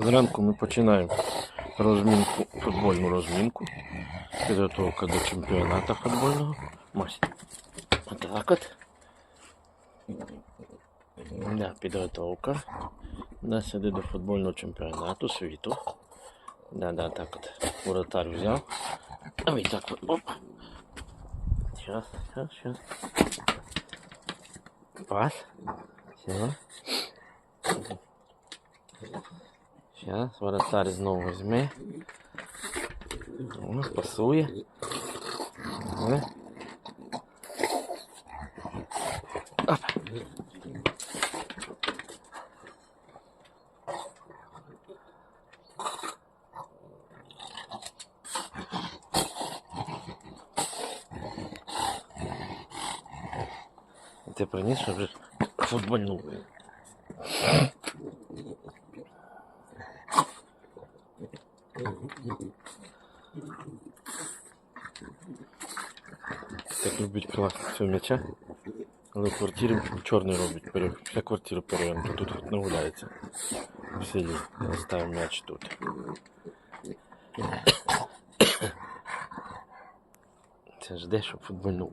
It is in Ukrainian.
Зранку ми починаємо розмінку, футбольну розмінку. Підготовка до чемпіонату футбольного. Мась. Отак от. Да, підготовка. Да, сюди до футбольного чемпіонату світу. Да, да, так от. Воротар взяв. А ви так от. Оп. Сейчас, сейчас, сейчас. Пас. Все. Сейчас воротар знову візьме. О, пасує. О. Оп. Ти приніс, щоб вже. Так любить класно цього м'яча. Але в квартирі чорний робить. Вся квартира перевернута. Тут хоч не гуляється. В селі. Ставив м'яч тут. Це ж де, щоб футбольну.